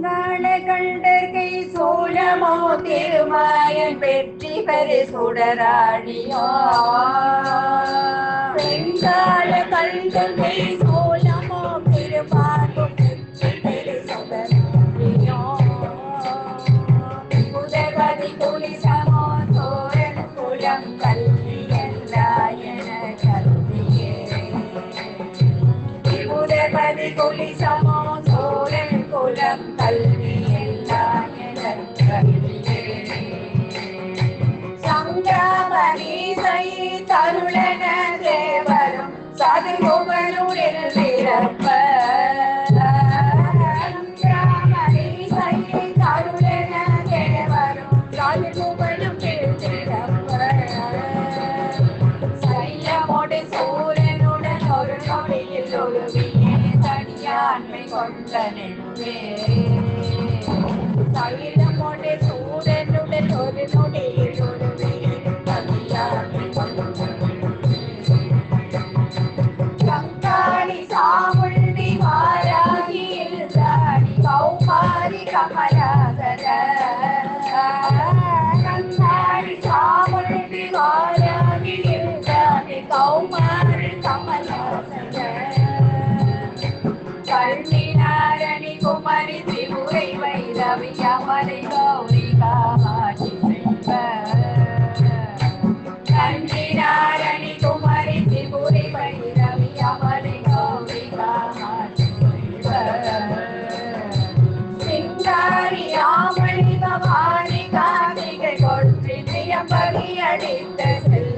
செங்கால கண்டர்கை சோழமோ திருமாயன் வெற்றி பெரு சுடராடியோ செங்கால கண்டர்கை சோழமோ திருமாயும் வெற்றி பெரு சுடராடியோ புதர்வதி குளிசமோ சோழன் குளம் கல்வி எல்லாயன கல்வியே புதர்வதி குளிசமோ ஒரு நொடியில் ஒருவியே தனியாண்மை கொண்ட நெடுவே കൈലമോടെ സൂര്യനുടെ ഒരു നൊടിയിൽ ഒരു കങ്കാണി സാമുണ്ടി മാരാകിയിൽ കൗമാരി കമല வைரவி கௌரி காமாட்சி செல்வ கண்ணினாரணி குமரி திமுறை வைரவி அமரை கௌரி காமாட்சி செல்வ சிங்காரி ஆமணி பவானி கார்த்திகை கொற்றி அடித்த செல்வ